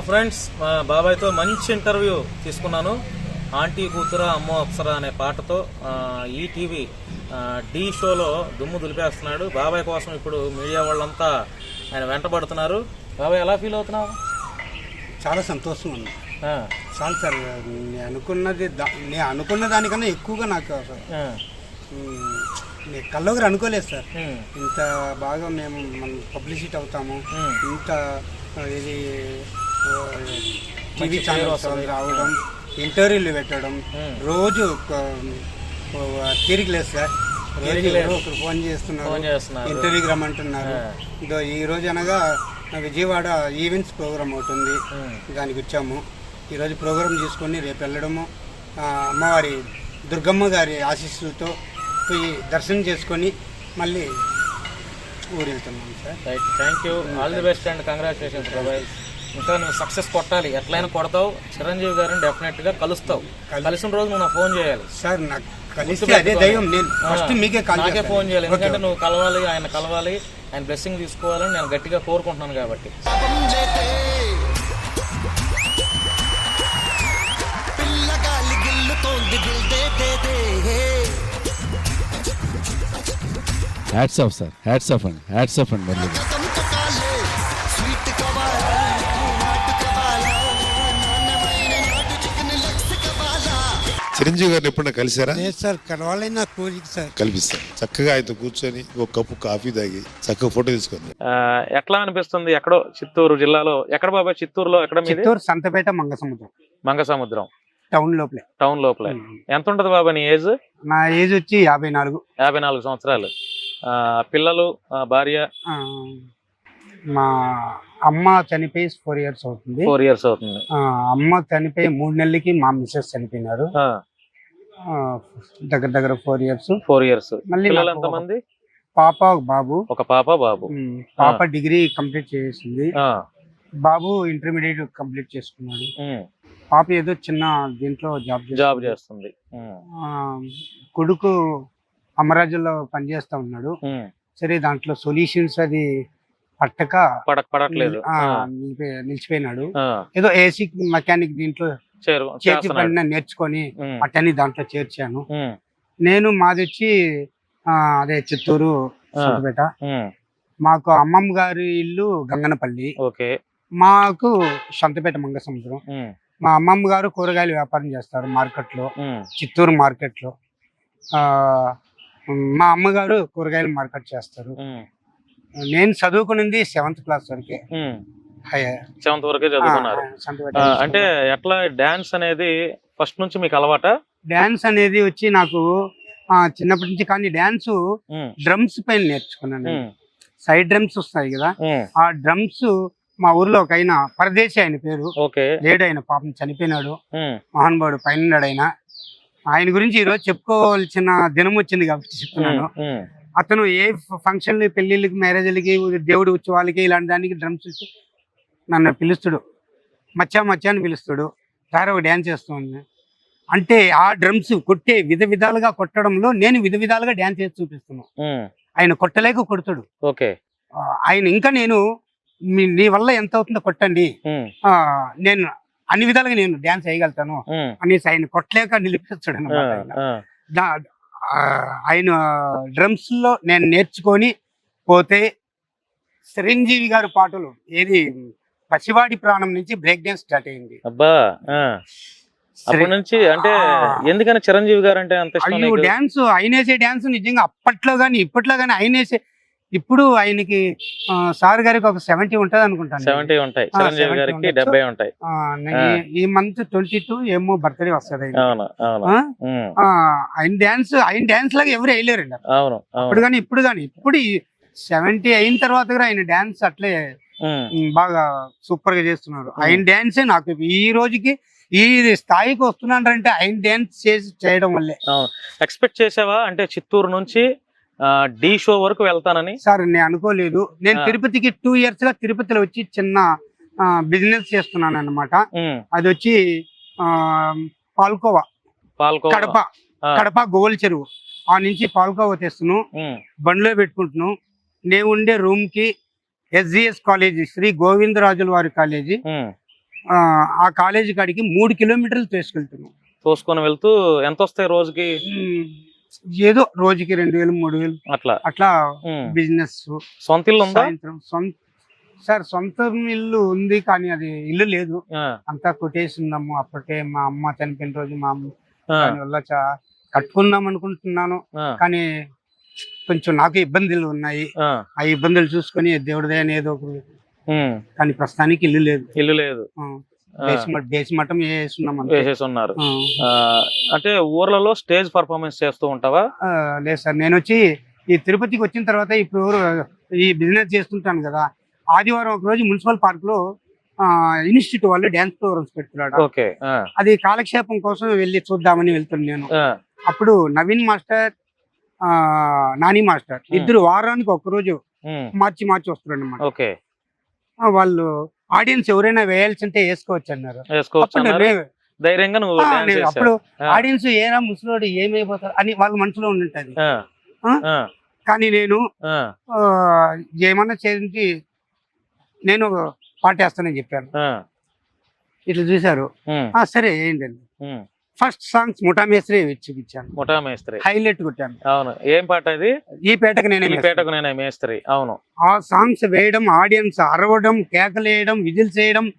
Friends మా బాబాయ్తో మంచి interview తీసుకున్నాను. ఆంటీ కూతుర అమ్మో అప్సరా అనే పాటతో ఆ, ఈ టీవీ ఆ, డి షోలో దుమ్ము దులిపేస్తున్నాడు. బాబాయ్ కోసం ఇప్పుడు మీడియా వాళ్ళంతా ఆయన వెంటబడుతున్నారు. బాబాయ్ ఎలా ఫీల్ అవుతున్నావు? చాలా సంతోషం ఉంది ఆ, చాలు సార్ నేను అనుకున్నది దా- నేను అనుకున్న దానికన్నా ఎక్కువగా నాకు అసలు, ఆ, ఉమ్, నేను అనుకోలేదు సార్. ఉమ్, ఇంత బాగా మేము మన పబ్లిసిటీ అవుతాము. ఉమ్. ఇంత ఆ, ఇది టీవీ ఛానల్స్ రావడం ఇంటర్వ్యూలు పెట్టడం. ఉమ్. రోజు తీరిక లేదు సార్. ఒకరు ఫోన్ చేస్తున్నారు. ఇంటర్వ్యూకి రమ్మంటున్నారు. ఇదో ఈ రోజు అనగా విజయవాడ ఈవెంట్స్ ప్రోగ్రామ్ ఉంది. ఉమ్, దానికి వచ్చాము. ఈరోజు ప్రోగ్రామ్ తీసుకొని రేపు వెళ్ళడము. అమ్మవారి దుర్గమ్మ గారి ఆశీస్సులతో పోయి దర్శనం చేసుకొని మళ్ళీ ఊరు వెళ్తున్నాం sir right thank you all the best and congratulations ఇంకా నువ్వు సక్సెస్ కొట్టాలి. ఎట్లయినా కొడతావు. చిరంజీవి గారిని డెఫినెట్గా కలుస్తావు. కలిసిన రోజు నువ్వు ఫోన్ చేయాలి. సార్ నాకు కలిస్తే అదే దయ్యం. నేను ఫస్ట్ మీకే కాల్ నాకే చేస్తాను. ఫోన్ చేయాలి. ఎందుకంటే నువ్వు కలవాలి ఆయన కలవాలి. ఆయన బ్లెస్సింగ్ తీసుకోవాలని నేను గట్టిగా కోరుకుంటున్నాను కాబట్టి. Hats off sir hats off అండి. హ్యాట్స్ ఆఫ్ అండి. చిరంజీవి గారిని ఎప్పుడైనా కలిసారా లేదు సార్ కలవాలని నా కోరిక సార్. కల్పిస్తాను. చక్కగా ఆయనతో కూర్చొని ఒక కప్పు కాఫీ తాగి చక్కగా ఫోటో తీసుకుంది. ఎట్లా అనిపిస్తుంది? ఎక్కడో చిత్తూరు జిల్లాలో ఎక్కడ బాబాయ్ చిత్తూరులో ఎక్కడ మీది? చిత్తూరు సంతపేట మంగసముద్రం. మంగసముద్రం. టౌన్ లోపలే. టౌన్ లోపల. ఎంత ఉంటది బాబా నీ ఏజ్? నా ఏజ్ వచ్చి యాభై నాలుగు. యాభై నాలుగు సంవత్సరాలు. ఆ, పిల్లలు ఆ, భార్య? ఆ, మా అమ్మ చనిపోయి ఫోర్ ఇయర్స్ అవుతుంది. ఫోర్ ఇయర్స్ అవుతుంది. ఆ, అమ్మ చనిపోయి మూడు నెలలకి మా మిస్సెస్ చనిపోయినారు. ఆ, దగ్గర దగ్గర ఫోర్ ఇయర్స్ ఫోర్ ఇయర్స్ మళ్ళీ పిల్లలు ఎంతమంది? పాప ఒక బాబు. ఒక పాప బాబు. పాప డిగ్రీ కంప్లీట్ చేసింది. బాబు ఇంటర్మీడియట్ కంప్లీట్ చేసుకున్నాడు. పాప ఏదో చిన్న దీంట్లో జాబ్ జాబ్ చేస్తుంది. కొడుకు అమరాజులో పనిచేస్తా ఉన్నాడు. సరే దాంట్లో సొల్యూషన్స్ అది పట్టక పడక పడట్లేదు. నిలిచిపోయినాడు. ఏదో ఏసీ మెకానిక్ దీంట్లో చేతి పడిన నేర్చుకొని అట్టని దాంట్లో చేర్చాను. నేను మాది వచ్చి అదే చిత్తూరు ఉమ్, మాకు అమ్మమ్మ గారి ఇల్లు గంగనపల్లి. ఓకే. మాకు సొంతపేట మంగసముద్రం. మా అమ్మమ్మ గారు కూరగాయలు వ్యాపారం చేస్తారు మార్కెట్లో చిత్తూరు మార్కెట్లో మా అమ్మగారు కూరగాయలు మార్కెట్ చేస్తారు. నేను చదువుకున్నది సెవెంత్ క్లాస్ వరకే. సెవెంత్ వరకే చదువుకున్నారు. అంటే ఎట్లా డాన్స్ అనేది ఫస్ట్ నుంచి మీకు అలవాట? డాన్స్ అనేది వచ్చి నాకు చిన్నప్పటి నుంచి కానీ డాన్స్ డ్రమ్స్ పైన నేర్చుకున్నాను నేను. సైడ్ డ్రమ్స్ వస్తాయి కదా ఆ డ్రమ్స్ మా ఊర్లో ఒక ఆయన పరదేశి ఆయన పేరు. లేడు ఆయన పాపం చనిపోయినాడు. మహానుభావుడు పైన ఆయన. ఆయన గురించి ఈరోజు చెప్పుకోవాల్సిన దినం వచ్చింది కాబట్టి చెప్తున్నాను. అతను ఏ ఫంక్షన్లు పెళ్ళిళ్ళకి మ్యారేజ్లకి దేవుడి ఉత్సవాలకి ఇలాంటి దానికి డ్రమ్స్ నన్ను పిలుస్తాడు. మచ్చా మచ్చా అని పిలుస్తాడు. ఒక డ్యాన్స్ చేస్తుంది. అంటే ఆ డ్రమ్స్ కొట్టే విధ విధాలుగా కొట్టడంలో నేను విధ విధాలుగా డ్యాన్స్ చేసి చూపిస్తున్నాను ఆయన కొట్టలేక కొడతాడు. ఓకే. ఆయన ఇంకా నేను మీ- నీ వల్ల ఎంత అవుతుందో కొట్టండి. ఆ, నేను అన్ని విధాలుగా నేను డ్యాన్స్ వేయగలుగుతాను ఉమ్, అనేసి ఆయన కొట్టలేక నిలిపిస్తాడు ఆ, అనమాట ఆయన. ఆ, దా- ఆ, ఆయన డ్రమ్స్లో నేను నేర్చుకొని పోతే చిరంజీవి గారి పాటలు ఏది పసివాడి ప్రాణం నుంచి బ్రేక్ డాన్స్ స్టార్ట్ అయింది. అబ్బా. అప్పటి నుంచి అంటే ఎందుకని చిరంజీవి గారు అంటే అంత ఇష్టం అయ్యో నీకు? డాన్స్ డాన్స్ నిజంగా అప్పట్లో గానీ ఇప్పట్లో గానీ ఆయనేసే ఇప్పుడు ఆయనకి సార్ గారికి ఒక సెవెంటీ ఉంటది అనుకుంటాను సెవెంటీ ఉంటాయి. చిరంజీవి 70 గారికి. డెబ్బై ఉంటాయి. ఈ- మంత్ ట్వంటీ టూ ఏమో బర్త్డే వస్తుంది ఆయన డాన్స్ ఆయన డాన్స్ లాగా ఎవరు వేయలేరండి అవును ఇప్పుడు అవును కానీ ఇప్పుడు కానీ ఇప్పుడు సెవెంటీ అయిన తర్వాత కూడా ఆయన డాన్స్ అట్లే బాగా సూపర్గా చేస్తున్నారు. ఆయన డాన్సే నాకు ఈ రోజుకి ఈ స్థాయికి వస్తున్నాడంటే ఆయన డాన్స్ చేసి చేయడం వల్లే. ఎక్స్పెక్ట్ చేసావా? అంటే చిత్తూరు నుంచి డి షో వరకు వెళ్తానని? సార్ నేను అనుకోలేదు. నేను. తిరుపతికి టూ ఇయర్స్గా తిరుపతిలో వచ్చి చిన్న బిజినెస్ చేస్తున్నాను అన్నమాట ఉమ్, అది వచ్చి పాల్కోవా? పాల్కో కడప. కడప గోవల్ చెరువు. ఆ నుంచి పాల్కోవా తెస్తున్నాను బండిలో పెట్టుకుంటున్నాను నేను ఉండే రూమ్కి ఎస్జిఎస్ కాలేజీ శ్రీ గోవిందరాజుల వారి కాలేజీ. ఆ, కాలేజీ కాడికి మూడు కిలోమీటర్లు తీసుకెళ్తున్నాం. తోసుకొని వెళ్తూ ఎంత వస్తాయి రోజుకి ఏదో రోజుకి రెండు వేలు మూడు వేలు. అట్లా. అట్లా. బిజినెస్. సొంత ఇల్లు సాయంత్రం సొంత సార్ సొంత ఇల్లు ఉంది కానీ అది ఇల్లు లేదు. అంతా కొట్టేసిందమ్ము. అప్పటికే మా అమ్మ చనిపోయిన రోజు మా అమ్మ దానివల్ల చా- కట్టుకుందాం అనుకుంటున్నాను. కానీ కొంచెం నాకు ఇబ్బందులు ఉన్నాయి. ఆ, ఇబ్బందులు చూసుకొని దేవుడిదే అని ఏదో ఒకటి. కానీ ప్రస్తుతానికి ఇల్లు లేదు. ఇల్లు లేదు. బేస్ మఠం అంటే ఊర్లలో స్టేజ్ పర్ఫార్మెన్స్ చేస్తూ ఉంటావా? లేదు సార్. నేను వచ్చి ఈ తిరుపతికి వచ్చిన తర్వాత ఇప్పుడు ఈ బిజినెస్ చేస్తుంటాను కదా. ఆదివారం ఒక రోజు మున్సిపల్ పార్క్లో ఇన్స్టిట్యూట్ వాళ్ళు డ్యాన్స్ ప్రోగ్రామ్స్ పెడుతున్నాడు అది కాలక్షేపం కోసం వెళ్ళి చూద్దామని వెళ్తాను నేను. అప్పుడు నవీన్ మాస్టర్ నాని మాస్టర్. ఇద్దరు వారానికి ఒక రోజు ఉమ్, మార్చి మార్చి వస్తారు అనమాట ఓకే వాళ్ళు ఆడియన్స్ ఎవరైనా వేయాల్సి ఉంటే వేసుకోవచ్చు అన్నారు. అప్పుడు ధైర్యంగా నువ్వు ఆడియన్స్ ఏరా ముసలోడు ఏమైపోతారు అని వాళ్ళ మనసులో? ఆ, కానీ నేను ఏమన్నా చేసి నేను పాటేస్తానని చెప్పాను. ఇట్లా ఆ సరే ఏంటండి. ఫస్ట్ సాంగ్స్ ముఠా మేస్త్రి చూపించాను. ముఠా మేస్త్రి హైలైట్ కొట్టాను. అవును. ఏం పాట ఇది? ఈ పేటకు నేనే ఈ. పేటకు నేనే మేస్త్రి. అవును. ఆ సాంగ్స్ వేయడం ఆడియన్స్ అరవడం కేకలేయడం విజిల్స్ వేయడం.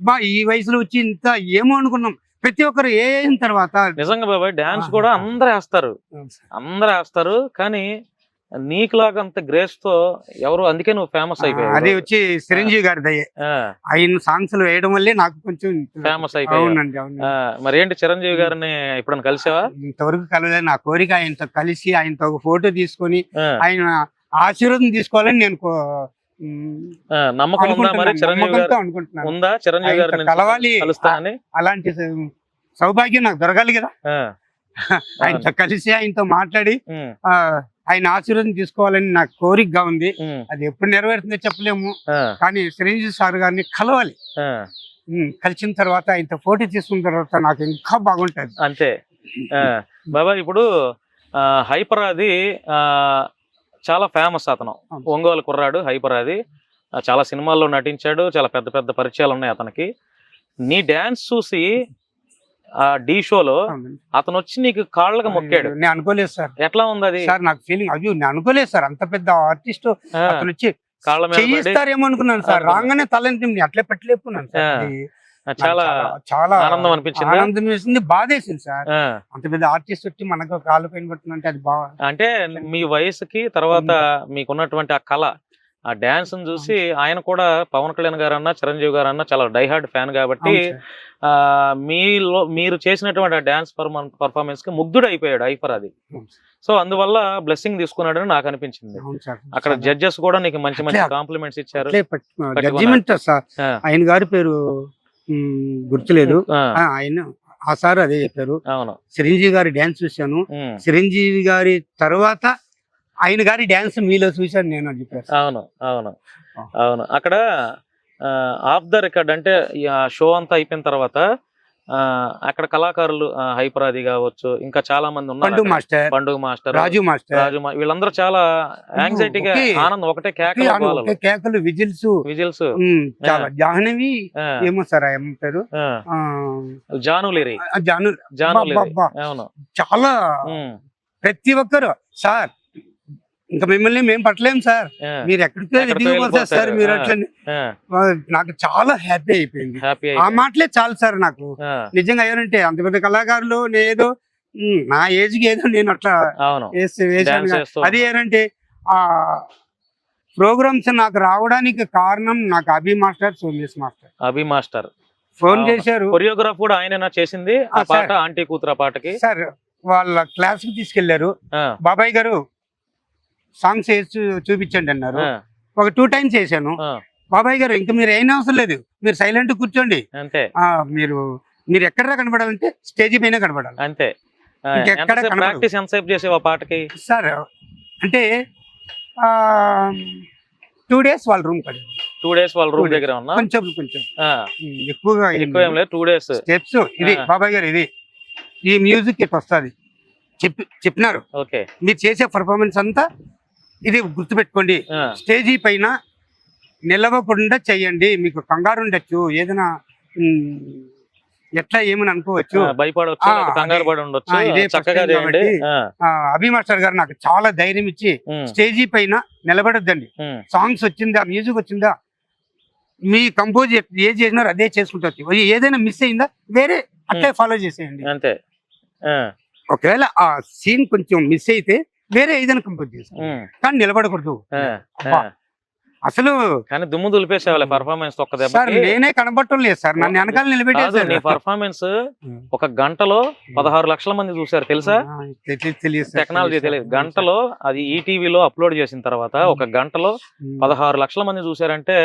బా ఈ వయసులో వచ్చి ఇంత ఏమో అనుకున్నాం. ప్రతి ఒక్కరు ఏ అయిన తర్వాత నిజంగా బాబాయ్ డాన్స్ కూడా. అందరూ వేస్తారు. అందరూ వేస్తారు. కానీ నీకులాగా అంత గ్రేస్తో ఎవరు అందుకే నువ్వు ఫేమస్ అది అయిపోయావు. వచ్చి చిరంజీవి గారి ఆయన సాంగ్స్ వేయడం వల్లే నాకు కొంచెం Famous అయిపోయావు. మరి ఏంటి చిరంజీవి గారిని ఎప్పుడైనా కలిసావా? ఇంతవరకు కలవలేదు. నా కోరిక ఆయనతో కలిసి ఆయనతో ఒక ఫోటో తీసుకొని ఆయన ఆశీర్వాదం తీసుకోవాలని నేను నమ్మకం ఉందా మరి. చిరంజీవి గారు? ఉందా చిరంజీవి ఆయనతో గారిని కలవాలి. కలుస్తానని అలాంటి సౌభాగ్యం నాకు దొరకాలి కదా. ఆయనతో కలిసి ఆయనతో మాట్లాడి ఆయన ఆశీర్వాదం తీసుకోవాలని నాకు కోరికగా ఉంది. అది ఎప్పుడు నెరవేరుతుందో చెప్పలేము. కానీ చిరంజీవి సార్ గారిని కలవాలి. కలిసిన తర్వాత ఆయనతో ఫోటో తీసుకున్న తర్వాత నాకు ఇంకా బాగుంటది. అంతే. ఆ, బాబాయ్ ఇప్పుడు హైపరాది చాలా ఫేమస్ అతను. ఒంగోలు కుర్రాడు హైపరాది. చాలా సినిమాల్లో నటించాడు చాలా పెద్ద పెద్ద పరిచయాలు ఉన్నాయి అతనికి. నీ డాన్స్ చూసి ఆ డి షోలో. అతను వచ్చి నీకు కాళ్ళగా మొక్కాడు. నేను అనుకోలేదు సార్. ఎట్లా ఉంది అది? సార్ నాకు ఫీలింగ్ అయ్యో నేను అనుకోలేదు సార్. అంత పెద్ద ఆర్టిస్ట్ అతను వచ్చి చేయిస్తారేమో అనుకున్నాను సార్. రాగానే తలంటి అట్లే పెట్టలేపున్నాను సార్. చాలా చాలా ఆనందం అనిపించిందా? ఆనందం వేసింది బాధేసింది సార్. అంత పెద్ద ఆర్టిస్ట్ వచ్చి మనకు కాళ్ళు పైన కొట్టినంటే అది బాగా అంటే మీ వయసుకి తర్వాత మీకున్నటువంటి ఆ కళ ఆ డాన్స్ చూసి ఆయన కూడా పవన్ కళ్యాణ్ గారు అన్న చిరంజీవి గారు అన్న చాలా డైహార్డ్ ఫ్యాన్ కాబట్టి మీలో మీరు చేసినటువంటి ఆ డాన్స్ పర్ఫార్మెన్స్కి ముగ్ధుడు అయిపోయాడు ఐఫర్ అది. సో అందువల్ల బ్లెస్సింగ్ తీసుకున్నాడని నాకు అనిపించింది. అక్కడ జడ్జెస్ కూడా నీకు మంచి మంచి కాంప్లిమెంట్స్ ఇచ్చారు. ఆయన గారి పేరు గుర్తులేదు. ఆయన ఆ సార్ అదే చెప్పారు. అవును. చిరంజీవి గారి డ్యాన్స్ చూశాను. చిరంజీవి గారి తర్వాత ఆయన గారి డ్యాన్స్ మీలో చూశాను నేను అని చెప్పారు. అవును అవును. అవును. అక్కడ ఆఫ్ ద రికార్డ్ అంటే షో అంతా అయిపోయిన తర్వాత అక్కడ కళాకారులు హైపరాది కావచ్చు ఇంకా చాలా మంది ఉన్నారు. మాస్టర్ పండుగ మాస్టర్ రాజు మాస్టర్. రాజు వీళ్ళందరూ చాలా యాంగ్జైటీగా ఆనందం ఒకటే ఒకే కేకలు కేకలు విజిల్స్. విజిల్స్. చాలా. జాహ్నవి ఏమో సార్ పేరు. ఆ, జానులిరి జాను జానులిరి. అవును. చాలా. ప్రతి ఒక్కరు సార్ ఇంకా మిమ్మల్ని మేము పట్టలేం సార్. మీరు ఎక్కడికో దిగిపోతారు సార్. మీరు. అట్లా నాకు చాలా హ్యాపీ అయిపోయింది. ఆ మాటలే చాలు సార్ నాకు. నిజంగా ఎవరంటే అంత పెద్ద కళాకారులు నేదో ఉమ్, నా ఏజ్కి ఏదో నేను అట్లా వేసాను అది ఏంటంటే ఆ ప్రోగ్రామ్స్ నాకు రావడానికి కారణం నాకు Abhi master Somesh master. Abhi master. Phone. చేశారు. కొరియోగ్రాఫ్ కూడా ఆయన చేసింది. ఆ పాట. ఆంటీ కూతురు పాటకి. సార్ వాళ్ళ క్లాస్కి తీసుకెళ్ళారు బాబాయ్ గారు సాంగ్స్ వేసి చూపించండి అన్నారు. ఒక టూ టైమ్స్ వేసాను. బాబాయ్ గారు ఇంకా మీరు అయిన అవసరం లేదు. మీరు సైలెంట్ కూర్చోండి. అంతే. మీరు మీరు ఎక్కడ కనబడాలంటే స్టేజ్ పైన కనబడాలి. అంతే. ప్రాక్టీస్ ఎంతసేపు చేసేవా పాటకి? సార్ అంటే టూ డేస్ వాళ్ళ రూమ్ కడి టూ డేస్ వాళ్ళ రూమ్. దగ్గర ఉన్నా? కొంచెం కొంచెం. ఎక్కువగా ఎక్కువ ఏం లేదు టూ డేస్. స్టెప్స్ ఇది. బాబాయ్ గారు ఇది. ఈ మ్యూజిక్ వస్తుంది. చెప్పి చెప్పినారు. ఓకే. మీరు చేసే పర్ఫార్మెన్స్ అంతా ఇది గుర్తుపెట్టుకోండి. స్టేజీ పైన నిలవకుండా చెయ్యండి మీకు కంగారు ఉండొచ్చు. ఏదైనా ఎట్లా ఏమని అనుకోవచ్చు. ఆ, భయపడవచ్చు ఆ, లేకపోతే కంగారు అదే. పడి ఉండొచ్చు ఆ, ఇదే చక్కగా first time చేయండి. కాబట్టి. ఆ, ఆ, అభి మాస్టర్ గారు నాకు చాలా ధైర్యం ఇచ్చి స్టేజీ పైన నిలబడొద్దండి. సాంగ్స్ వచ్చిందా మ్యూజిక్ వచ్చిందా మీ కంపోజ్ ఏ చేసినారో అదే చేసుకుంటారు ఏదైనా మిస్ అయిందా వేరే అట్లే ఫాలో చేసేయండి. అంతే. ఒకవేళ ఆ సీన్ కొంచెం మిస్ అయితే వేరే ఏదైనా కంపోజ్ చేస్తాం కానీ నిలబడకూడదు. అసలు కానీ దుమ్ము దులిపేసేవాళ్ళ పర్ఫార్మెన్స్ ఒక్క సార్ దెబ్బకి. నేనే కనబడటం లేదు సార్. నన్ను వెనకాల కాదు నీ నిలబెట్టేసారు పర్ఫార్మెన్స్ ఒక గంటలో పదహారు లక్షల మంది చూశారు తెలుసా? టెక్నాలజీ తెలియదు. గంటలో అది ఈటీవీలో అప్లోడ్ చేసిన తర్వాత ఒక గంటలో. పదహారు లక్షల మంది చూశారంటే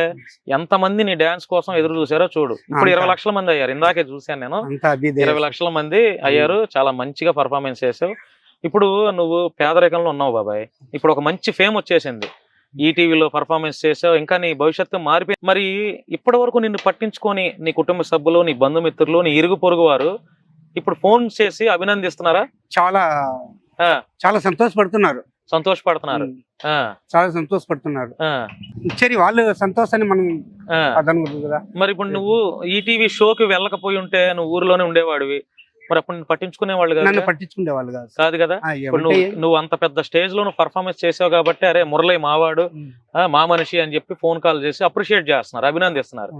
ఎంత మంది నీ డాన్స్ కోసం ఎదురు చూసారో చూడు. ఇప్పుడు. ఇరవై లక్షల మంది అయ్యారు. ఇందాకే చూశాను నేను. ఇరవై లక్షల మంది అయ్యారు. చాలా మంచిగా పర్ఫార్మెన్స్ చేసావు ఇప్పుడు నువ్వు పేదరికంలో ఉన్నావు బాబాయ్. ఇప్పుడు ఒక మంచి ఫేమ్ వచ్చేసింది. ఈటీవీలో పర్ఫార్మెన్స్ చేసావు ఇంకా నీ భవిష్యత్తు మారిపోయి మరి ఇప్పటి వరకు నిన్ను పట్టించుకొని నీ కుటుంబ సభ్యులు నీ బంధుమిత్రులు నీ ఇరుగు పొరుగు వారు ఇప్పుడు ఫోన్ చేసి అభినందిస్తున్నారా? చాలా ఆ, చాలా సంతోషపడుతున్నారు. సంతోషపడుతున్నారు. చాలా సంతోషపడుతున్నారు. సరే వాళ్ళు సంతోషాన్ని మనం కదా మరి ఇప్పుడు నువ్వు ఈటీవీ షోకి వెళ్ళకపోయి ఉంటే నువ్వు ఊరిలోనే ఉండేవాడివి. మరి అప్పుడు పట్టించుకునే వాళ్ళు నన్ను పట్టించుకునే వాళ్ళు కాదు కాదు కదా? నువ్వు నువ్వు అంత పెద్ద స్టేజ్లో నువ్వు పర్ఫార్మెన్స్ చేసావు కాబట్టి అరే మురళి మావాడు మా మనిషి అని చెప్పి ఫోన్ కాల్ చేసి అప్రిషియేట్ చేస్తున్నారు అభినందిస్తున్నారు.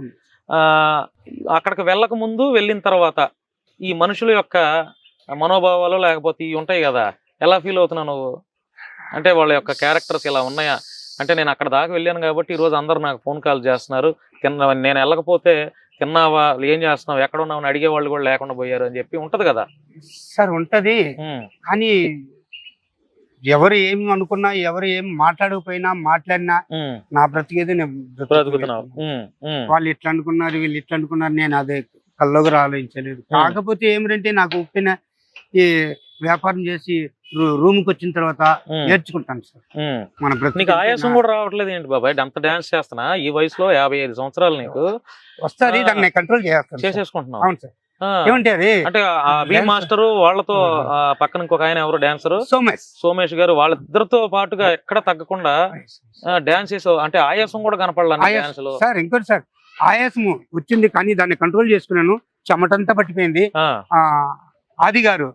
అక్కడికి వెళ్ళక ముందు వెళ్ళిన తర్వాత ఈ మనుషుల యొక్క మనోభావాలు లేకపోతే ఇవి ఉంటాయి కదా ఎలా ఫీల్ అవుతున్నావు నువ్వు? అంటే వాళ్ళ యొక్క క్యారెక్టర్స్ ఇలా ఉన్నాయా? అంటే నేను అక్కడ దాకా వెళ్ళాను కాబట్టి ఈ రోజు అందరు నాకు ఫోన్ కాల్ చేస్తున్నారు. తిన్న నేను వెళ్ళకపోతే తిన్నావా? ఏం చేస్తున్నావు? ఎక్కడ ఉన్నావు అని అడిగే వాళ్ళు కూడా లేకుండా పోయారు అని చెప్పి ఉంటది కదా. సార్ ఉంటది. కానీ ఎవరు ఏం అనుకున్నా ఎవరు ఏం మాట్లాడకపోయినా మాట్లాడినా నా బ్రతికేది నేను బ్రతుకుతున్నావు. వాళ్ళు ఇట్లా అనుకున్నారు వీళ్ళు ఇట్లా అనుకున్నారు నేను అదే కల్లోకి ఆలోచించలేదు కాకపోతే ఏమిటంటే నాకు ఉప్పిన ఈ వ్యాపారం చేసి రూమ్కి వచ్చిన తర్వాత నేర్చుకుంటాను సార్. మన నీకు ఆయాసం కూడా రావట్లేదు ఏంటి బాబాయ్? అంత డాన్స్ చేస్తున్నా? ఈ వయసులో యాభై ఐదు సంవత్సరాలు నీకు. వస్తుంది. దాన్ని కంట్రోల్ చేస్తాను. చేసేసుకుంటున్నావు. అవును సార్. ఏమంటే అది? అంటే బి మాస్టర్ వాళ్ళతో పక్కన ఇంకొక ఆయన ఎవరు? డాన్సర్ సో మచ్ సోమేష్ గారు వాళ్ళిద్దరితో పాటుగా ఎక్కడ తగ్గకుండా డాన్స్ చేసావు. అంటే ఆయాసం కూడా కనపడాలి సార్ ఇంకోటి సార్ ఆయాసము వచ్చింది కానీ దాన్ని కంట్రోల్ చేసుకున్నాను. చెమటంతా పట్టిపోయింది. ఆది గారు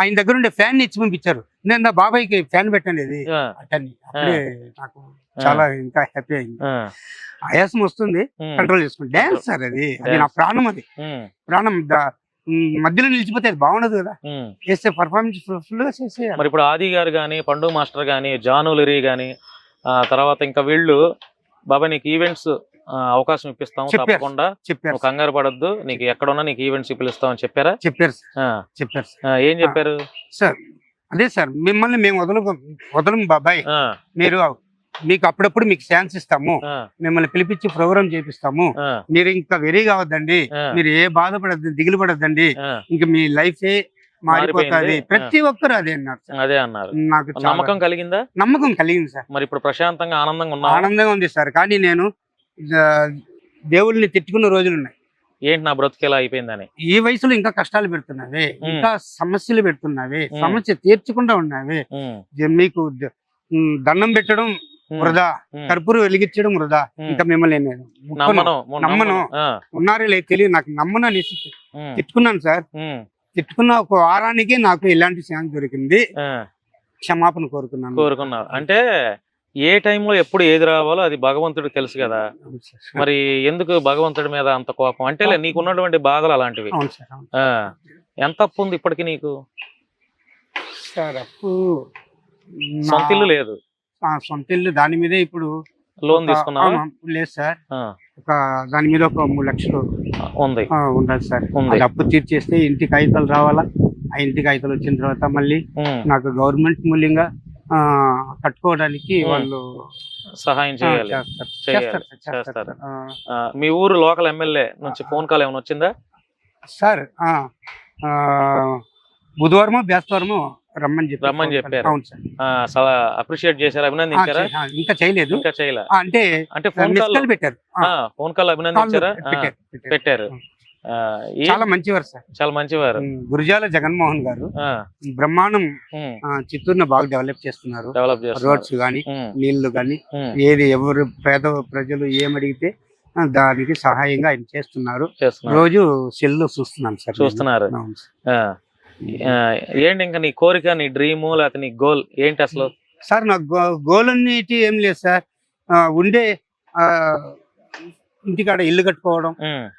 ఆయన దగ్గర ఉండే ఫ్యాన్ ఇచ్చి పంపించారు. నేను నా బాబాయ్కి ఫ్యాన్ పెట్టండి ఇది. అట్టని అప్పుడే నాకు చాలా ఇంకా హ్యాపీ అయింది. ఆయాసం వస్తుంది. కంట్రోల్ చేసుకుని డాన్స్ సార్ అది. అది నా. ప్రాణం అది. ప్రాణం మధ్యలో నిలిచిపోతే అది బాగుండదు కదా. చేస్తే పర్ఫార్మెన్స్ ఫుల్గా చేసేయాలి. మరి ఇప్పుడు ఆది గారు గాని పండు మాస్టర్ గాని జాను లిరి గాని ఆ తర్వాత ఇంకా వీళ్ళు బాబాయ్ నీకు ఈవెంట్స్ అవకాశం ఇప్పిస్తాం. తప్పకుండా. చెప్పారు కంగారు పడొద్దు. నీకు ఎక్కడున్నా నీకు ఈవెంట్స్ పిలుస్తామని చెప్పారా? చెప్పారు చెప్పారు ఏం చెప్పారు? సార్ అదే సార్ మిమ్మల్ని మేము వదలు వదలం బాబాయ్. మీరు మీకు అప్పుడప్పుడు మీకు ఛాన్స్ ఇస్తాము. మిమ్మల్ని పిలిపించి ప్రోగ్రామ్ చేపిస్తాము. మీరు ఇంకా వెరీ కావద్దండి. మీరు ఏ బాధపడద్దు దిగులు పడద్దండి. ఇంకా మీ లైఫ్ మారిపోతుంది. ప్రతి ఒక్కరు అదే అన్నారు. అదే అన్నారు. నాకు నమ్మకం కలిగిందా? నమ్మకం కలిగింది సార్. మరి ఇప్పుడు ప్రశాంతంగా ఆనందంగా ఆనందంగా ఉంది సార్. కానీ నేను దేవుళ్ళని తిట్టుకున్న రోజులు ఉన్నాయి. ఏంటి నా బ్రతుకేలా అయిపోయిందని? ఈ వయసులో ఇంకా కష్టాలు పెడుతున్నవి ఇంకా సమస్యలు పెడుతున్నవి. సమస్య తీర్చకుండా ఉన్నవి. మీకు దండం పెట్టడం వృధా కర్పూరం వెలిగించడం వృధా. ఇంకా మిమ్మల్ని నేను. నమ్మను ఉన్నారో లేదు తెలియదు. నాకు నమ్మను అనేసి తిట్టుకున్నాను సార్. తిట్టుకున్న ఒక వారానికి నాకు ఇలాంటి ఛాన్స్ దొరికింది. క్షమాపణ కోరుకున్నాను. కోరుకున్నావు అంటే ఏ టైంలో ఎప్పుడు ఏది రావాలో అది భగవంతుడికి తెలుసు కదా. మరి ఎందుకు భగవంతుడి మీద అంత కోపం? అంటే లే, నీకున్నటువంటి బాధలు అలాంటివి. ఎంత అప్పు ఉంది ఇప్పటికి నీకు? సొంత ఇల్లు లేదు. సొంత ఇల్లు దాని మీదే ఇప్పుడు లోన్ అవును, లేదు సార్. ఒక దాని మీద ఒక మూడు లక్షలు ఉంది. ఆ, ఉండాలి సార్. అప్పు తీర్చేస్తే ఇంటి కాగితాలు రావాలా? ఆ ఇంటి కాగితాలు వచ్చిన తర్వాత మళ్ళీ నాకు గవర్నమెంట్ మూల్యంగా కట్టుకోవడానికి. వాళ్ళు సహాయం చేయాలి. చేయాలి, చేస్తారు. ఆ, ఆ, మీ ఊరు లోకల్ ఎమ్మెల్యే నుంచి ఫోన్ కాల్ ఏమైనా వచ్చిందా? సార్ ఆ, ఆ, బుధవారమో బేస్తవారమో రమ్మని చెప్పి రమ్మని చెప్పారు. అవును సార్. అప్రిషియేట్ చేశారు ఆ, అభినందించారా చే- ఆ, ఇంకా చేయలేదు. ఇంకా చేయలే ఆ, అంటే అంటే ఫోన్ మిస్ కాల్ పెట్టారు. ఆ, ఫోన్ కాల్ అభినందించారా? ఆ, పెట్టారు, చాలా మంచివారు సార్. చాలా మంచివారు. గురుజాల జగన్మోహన్ గారు బ్రహ్మాండం చిత్తూరుని బాగా డెవలప్ చేస్తున్నారు. రోడ్స్ గాని నీళ్ళు గాని ఏది ఎవరు పేద ప్రజలు ఏమడిగితే దానికి సహాయంగా ఆయన చేస్తున్నారు. రోజు సెల్ చూస్తున్నాను సార్ నేను. చూస్తున్నారు. ఏంటి ఇంకా నీ కోరిక నీ డ్రీమ్ లేకపోతే నీ గోల్ ఏంటి అసలు? సార్ నాకు గోల్ అన్నిటి ఏం లేదు సార్. ఉండే ఆ, ఇంటికాడ ఇల్లు కట్టుకోవడం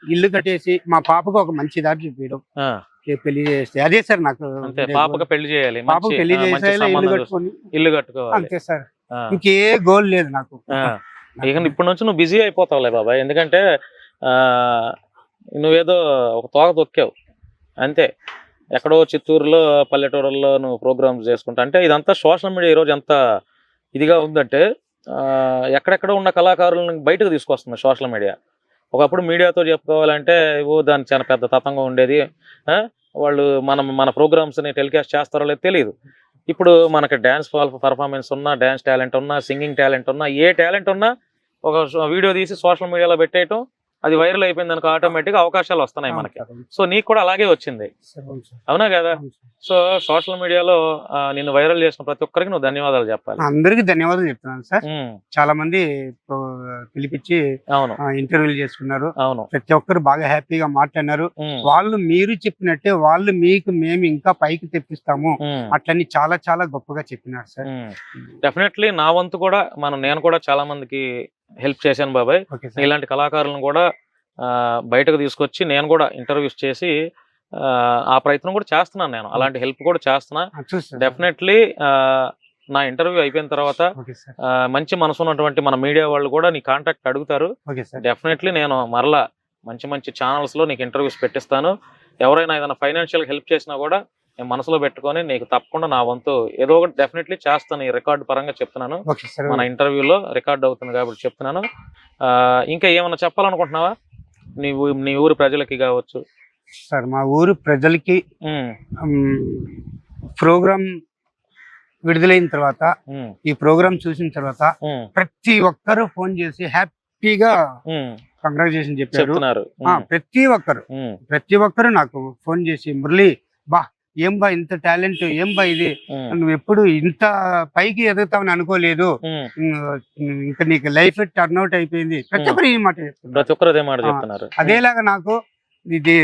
ఇల్లు కట్టేసి మా పాపకు ఒక మంచి దారి చూపించడం పెళ్ళి చేస్తే అదే సార్ నాకు పాపకు. పెళ్ళి చేయాలి పాపకు పెళ్ళి చేసేయాలి ఇల్లు చూసి- కట్టుకొని. ఇల్లు కట్టుకోవాలి. అంతే సార్. ఇంకే గోల్ లేదు నాకు. ఇక ఇప్పటి నుంచి నువ్వు బిజీ అయిపోతావులే బాబాయ్. ఎందుకంటే నువ్వేదో ఒక తోక తొక్కావు. అంతే. ఎక్కడో చిత్తూరులో పల్లెటూరులో నువ్వు ప్రోగ్రామ్స్ చేసుకుంటా. అంటే ఇదంతా సోషల్ మీడియా ఈరోజు ఎంత ఇదిగా ఉందంటే ఎక్కడెక్కడ ఉన్న కళాకారులను బయటకు తీసుకొస్తుంది సోషల్ మీడియా. ఒకప్పుడు మీడియాతో చెప్పుకోవాలంటే ఓ దాని చాలా పెద్ద తతంగా ఉండేది. వాళ్ళు మనం మన ప్రోగ్రామ్స్ని టెలికాస్ట్ చేస్తారో లేదో తెలియదు. ఇప్పుడు మనకి డ్యాన్స్ పర్ఫార్మెన్స్ ఉన్నా డ్యాన్స్ టాలెంట్ ఉన్నా సింగింగ్ టాలెంట్ ఉన్నా ఏ టాలెంట్ ఉన్నా ఒక వీడియో తీసి సోషల్ మీడియాలో పెట్టేయటం అది వైరల్ అయిపోయింది అనుకో ఆటోమేటిక్ అవకాశాలు వస్తున్నాయి మనకి. సో నీకు కూడా అలాగే వచ్చింది. అవును కదా. సో సోషల్ మీడియాలో నిన్ను వైరల్ చేసిన ప్రతి ఒక్కరికి నువ్వు ధన్యవాదాలు చెప్పాలి. అందరికీ ధన్యవాదాలు చెప్తున్నాను సార్. చాలా మంది పిలిపించి అవును. ఇంటర్వ్యూలు చేసుకున్నారు. అవును. ప్రతి ఒక్కరు బాగా హ్యాపీగా మాట్లాడినారు. వాళ్ళు మీరు చెప్పినట్టే వాళ్ళు మీకు మేము ఇంకా పైకి తెప్పిస్తాము. అట్లని చాలా చాలా గొప్పగా చెప్పినారు సార్. డెఫినెట్లీ నా వంతు కూడా మనం నేను కూడా చాలా మందికి హెల్ప్ చేశాను బాబాయ్. ఇలాంటి కళాకారులను కూడా బయటకు తీసుకొచ్చి నేను కూడా ఇంటర్వ్యూస్ చేసి ఆ, ప్రయత్నం కూడా చేస్తున్నాను నేను. అలాంటి హెల్ప్ కూడా చేస్తున్నా. డెఫినెట్లీ నా ఇంటర్వ్యూ అయిపోయిన తర్వాత మంచి మనసు ఉన్నటువంటి మన మీడియా వాళ్ళు కూడా నీ కాంటాక్ట్ అడుగుతారు. డెఫినెట్లీ నేను మరలా మంచి మంచి ఛానల్స్లో నీకు ఇంటర్వ్యూస్ పెట్టిస్తాను. ఎవరైనా ఏదైనా ఫైనాన్షియల్ హెల్ప్ చేసినా కూడా నేను మనసులో పెట్టుకొని నీకు తప్పకుండా నా వంతు ఏదో ఒకటి డెఫినెట్లీ చేస్తాను ఈ రికార్డు పరంగా చెప్తున్నాను. మన ఇంటర్వ్యూలో రికార్డ్ అవుతుంది కాబట్టి చెప్తున్నాను. ఇంకా ఏమైనా చెప్పాలనుకుంటున్నావా? నీ నీ ఊరి ప్రజలకి కావచ్చు. సార్ మా ఊరు ప్రజలకి ప్రోగ్రామ్ విడుదలైన తర్వాత ఈ ప్రోగ్రామ్ చూసిన తర్వాత ప్రతి ఒక్కరు ఫోన్ చేసి హ్యాపీగా కంగ్రాచులేషన్ చెప్పారు. ప్రతి ఒక్కరు ప్రతి ఒక్కరు నాకు ఫోన్ చేసి మురళి బా ఏం బా ఇంత టాలెంట్ ఏం బా ఇది? నువ్వు ఎప్పుడు ఇంత పైకి ఎదుగుతావని అనుకోలేదు. ఇంకా నీకు లైఫ్ టర్న్ అవుట్ అయిపోయింది. ప్రతి ఒక్కరు ఈ మాట చెప్తున్నారు. ప్రతి ఒక్కరు అదేలాగా నాకు ఇది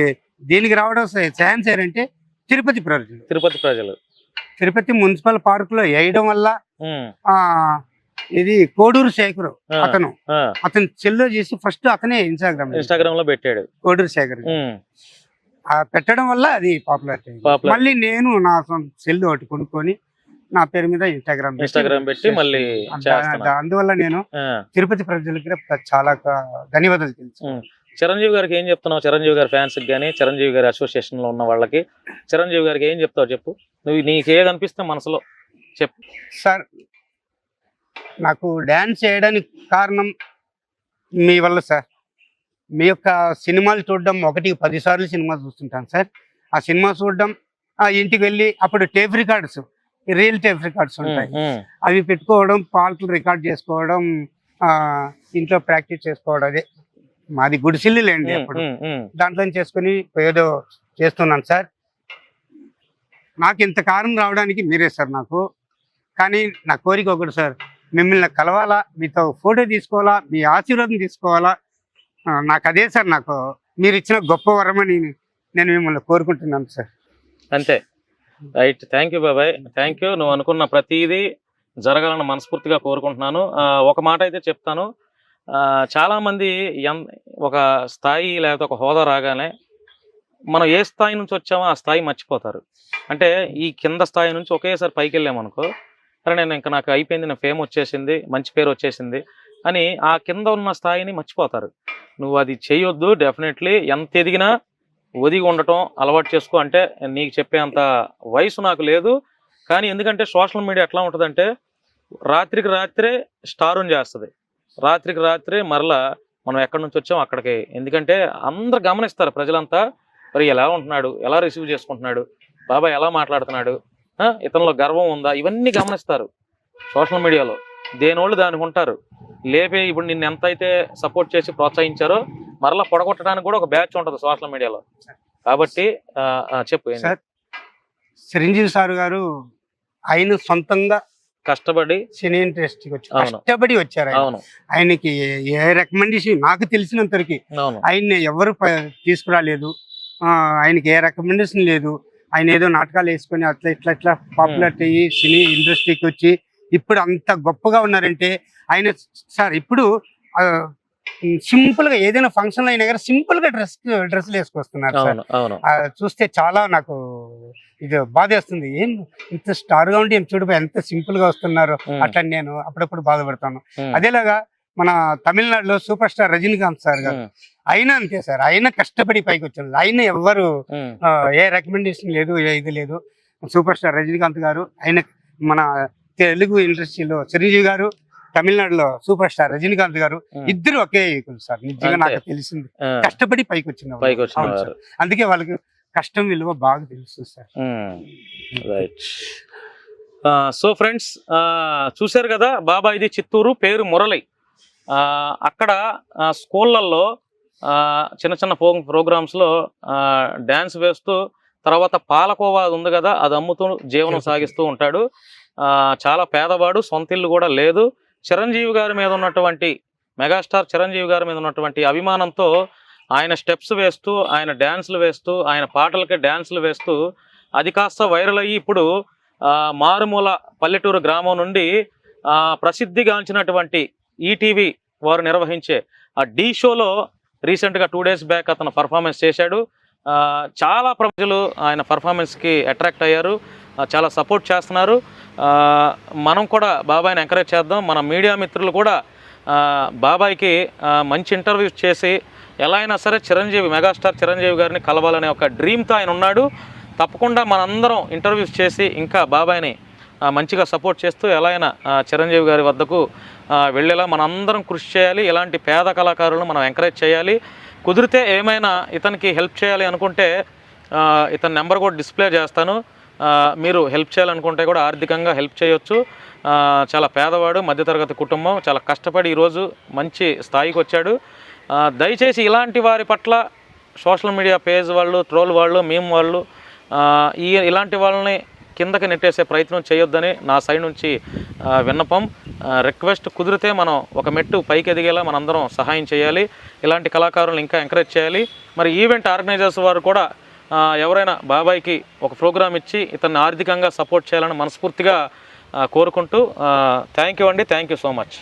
దీనికి రావడం ఛాన్స్ ఏంటంటే తిరుపతి ప్రజలు. తిరుపతి ప్రజలు. తిరుపతి మున్సిపల్ పార్క్లో వేయడం వల్ల ఆ ఇది కోడూరు శేఖర్ అతను. అతను చెల్లో చేసి ఫస్ట్ అతనే ఇన్స్టాగ్రామ్ ఇన్స్టాగ్రామ్లో పెట్టాడు. కోడూరు శేఖర్. పెట్టడం వల్ల అది పాపులారిటీ Popular. మళ్ళీ నేను నా సెల్ ఒకటి కొనుక్కొని నా పేరు మీద ఇన్స్టాగ్రామ్ ఇన్స్టాగ్రామ్ పెట్టి మళ్ళీ అందువల్ల నేను తిరుపతి ప్రజలకి చాలా ధన్యవాదాలు తెలుసు. చిరంజీవి గారికి ఏం చెప్తున్నావు? చిరంజీవి గారి ఫ్యాన్స్ కానీ చిరంజీవి గారి అసోసియేషన్లో ఉన్న వాళ్ళకి చిరంజీవి గారికి ఏం చెప్తావు చెప్పు? నువ్వు నీకు ఏది అనిపిస్తే మనసులో చెప్పు. సార్ నాకు డ్యాన్స్ చేయడానికి కారణం మీ వల్ల సార్. మీ యొక్క సినిమాలు చూడడం ఒకటికి పదిసార్లు సినిమా చూస్తుంటాను సార్. ఆ సినిమా చూడడం ఆ ఇంటికి వెళ్ళి అప్పుడు tape records real tape records ఉంటాయి. అవి పెట్టుకోవడం పాటలు రికార్డ్ చేసుకోవడం ఆ ఇంట్లో ప్రాక్టీస్ చేసుకోవడం అదే. మాది గుడిసిల్లు లేండి అప్పుడు. దాంట్లో చేసుకుని ఏదో చేస్తున్నాను సార్. నాకు ఇంత కారణం రావడానికి మీరే సార్ నాకు. కానీ నా కోరిక ఒకటి సార్ మిమ్మల్ని కలవాలా మీతో ఫోటో తీసుకోవాలా మీ ఆశీర్వాదం తీసుకోవాలా నాకు అదే సార్ నాకు మీరు ఇచ్చిన గొప్ప వరమని నేను మిమ్మల్ని కోరుకుంటున్నాను సార్. అంతే. రైట్. థ్యాంక్ యూ బాబాయ్. Thank you. నువ్వు అనుకున్న ప్రతిదీ జరగాలని మనస్ఫూర్తిగా కోరుకుంటున్నాను. ఒక మాట అయితే చెప్తాను. చాలామంది చాలా మంది ఎన్ ఒక స్థాయి లేకపోతే ఒక హోదా రాగానే మనం ఏ స్థాయి నుంచి వచ్చామో ఆ స్థాయి మర్చిపోతారు. అంటే ఈ కింద స్థాయి నుంచి ఒకేసారి పైకి వెళ్ళామనుకో సరే నేను ఇంకా నాకు అయిపోయింది నా ఫేమ్ వచ్చేసింది మంచి పేరు వచ్చేసింది అని ఆ కింద ఉన్న స్థాయిని మర్చిపోతారు. నువ్వు అది చేయొద్దు డెఫినెట్లీ ఎంత ఎదిగినా ఒదిగి ఉండటం అలవాటు చేసుకో. అంటే నీకు చెప్పేంత వయసు నాకు లేదు. కానీ ఎందుకంటే సోషల్ మీడియా ఎట్లా ఉంటుందంటే రాత్రికి రాత్రే స్టారుని చేస్తుంది. రాత్రికి రాత్రే మరలా మనం ఎక్కడి నుంచి వచ్చాం అక్కడికి. ఎందుకంటే అందరు గమనిస్తారు ప్రజలంతా మరి ఎలా ఉంటున్నాడు? ఎలా రిసీవ్ చేసుకుంటున్నాడు? బాబాయ్ ఎలా మాట్లాడుతున్నాడు? ఇతనిలో గర్వం ఉందా? ఇవన్నీ గమనిస్తారు సోషల్ మీడియాలో. దేనోళ్ళు దానికి ఉంటారు. లేపే ఇప్పుడు నిన్ను ఎంత అయితే సపోర్ట్ చేసి ప్రోత్సహించారో మరలా పొడగొట్టడానికి కూడా ఒక బ్యాచ్ ఉంటుంది సోషల్ మీడియాలో కాబట్టి చెప్పు చిరంజీవి సార్ గారు ఆయన సొంతంగా కష్టపడి సినీ ఇండస్ట్రీకి వచ్చి అవును. కష్టపడి వచ్చారు ఆయనకి ఏ- రికమెండేషన్ నాకు తెలిసినంత వరకు అవును. ఆయన్ని ఎవరు తీసుకురాలేదు. ఆయనకి ఏ రికమెండేషన్ లేదు. ఆయన ఏదో నాటకాలు వేసుకొని అట్లా ఇట్లా ఇట్లా పాపులారిటీ అయ్యి సినీ ఇండస్ట్రీకి వచ్చి ఇప్పుడు అంత గొప్పగా ఉన్నారంటే ఆయన సార్ ఇప్పుడు సింపుల్గా ఏదైనా ఫంక్షన్ అయినా కానీ సింపుల్గా డ్రెస్ డ్రెస్లు వేసుకొస్తున్నారు సార్. చూస్తే చాలా నాకు ఇది బాధేస్తుంది. ఏం ఇంత స్టార్గా ఉండి ఏం చూడు ఎంత సింపుల్గా వస్తున్నారు అట్లా నేను అప్పుడప్పుడు బాధపడతాను. అదేలాగా మన తమిళనాడులో సూపర్ స్టార్ రజనీకాంత్ సార్ గారు. అయినా అంతే సార్ ఆయన కష్టపడి పైకి వచ్చారు. ఆయన ఎవ్వరు ఏ రికమెండేషన్ లేదు ఏ ఇది లేదు. సూపర్ స్టార్ రజనీకాంత్ గారు ఆయన మన తెలుగు ఇండస్ట్రీలో చిరంజీవి గారు తమిళనాడులో సూపర్ స్టార్ రజనీకాంత్ గారు. ఇద్దరు ఒకే సార్. నిజంగా. నాకు తెలిసింది. కష్టపడి పైకి వచ్చిన. అందుకే వాళ్ళకి కష్టం విలువ బాగా తెలుస్తుంది సార్. రైట్. సో ఫ్రెండ్స్ చూశారు కదా బాబా ఇది చిత్తూరు పేరు మురళి. ఆ, అక్కడ స్కూళ్ళల్లో ఆ, చిన్న చిన్న ప్రో ప్రోగ్రామ్స్లో డ్యాన్స్ వేస్తూ తర్వాత పాలకోవా ఉంది కదా అది అమ్ముతూ జీవనం సాగిస్తూ ఉంటాడు. చాలా పేదవాడు సొంత ఇల్లు కూడా లేదు. చిరంజీవి గారి మీద ఉన్నటువంటి మెగాస్టార్ చిరంజీవి గారి మీద ఉన్నటువంటి అభిమానంతో ఆయన స్టెప్స్ వేస్తూ ఆయన డ్యాన్స్లు వేస్తూ ఆయన పాటలకి డ్యాన్సులు వేస్తూ అది కాస్త వైరల్ అయ్యి ఇప్పుడు మారుమూల పల్లెటూరు గ్రామం నుండి ప్రసిద్ధిగాంచినటువంటి ఈటీవీ వారు నిర్వహించే ఆ డీ షోలో రీసెంట్గా టూ డేస్ బ్యాక్ అతను పర్ఫార్మెన్స్ చేశాడు. చాలా ప్రజలు ఆయన పర్ఫార్మెన్స్కి అట్రాక్ట్ అయ్యారు. చాలా సపోర్ట్ చేస్తున్నారు. మనం కూడా బాబాయ్ని ఎంకరేజ్ చేద్దాం. మన మీడియా మిత్రులు కూడా బాబాయ్కి మంచి ఇంటర్వ్యూస్ చేసి ఎలా అయినా సరే చిరంజీవి మెగాస్టార్ చిరంజీవి గారిని కలవాలనే ఒక డ్రీమ్తో ఆయన ఉన్నాడు. తప్పకుండా మనందరం ఇంటర్వ్యూస్ చేసి ఇంకా బాబాయ్ని మంచిగా సపోర్ట్ చేస్తూ ఎలా అయినా చిరంజీవి గారి వద్దకు వెళ్ళేలా మనందరం కృషి చేయాలి. ఇలాంటి పేద కళాకారులను మనం ఎంకరేజ్ చేయాలి. కుదిరితే ఏమైనా ఇతనికి హెల్ప్ చేయాలి అనుకుంటే ఇతని నెంబర్ కూడా డిస్ప్లే చేస్తాను. మీరు హెల్ప్ చేయాలనుకుంటే కూడా ఆర్థికంగా హెల్ప్ చేయొచ్చు. చాలా పేదవాడు మధ్యతరగతి కుటుంబం చాలా కష్టపడి ఈరోజు మంచి స్థాయికి వచ్చాడు. దయచేసి ఇలాంటి వారి పట్ల సోషల్ మీడియా పేజ్ వాళ్ళు ట్రోల్ వాళ్ళు మేము వాళ్ళు ఈ ఇలాంటి వాళ్ళని కిందకి నెట్టేసే ప్రయత్నం చేయొద్దని నా సైడ్ నుంచి విన్నపం. రిక్వెస్ట్ కుదిరితే మనం ఒక మెట్టు పైకి ఎదిగేలా మనందరం సహాయం చేయాలి. ఇలాంటి కళాకారులను ఇంకా ఎంకరేజ్ చేయాలి. మరి ఈవెంట్ ఆర్గనైజర్స్ వారు కూడా ఎవరైనా బాబాయ్కి ఒక ప్రోగ్రామ్ ఇచ్చి ఇతన్ని ఆర్థికంగా సపోర్ట్ చేయాలని మనస్ఫూర్తిగా కోరుకుంటూ థ్యాంక్ యూ అండి. Thank you so much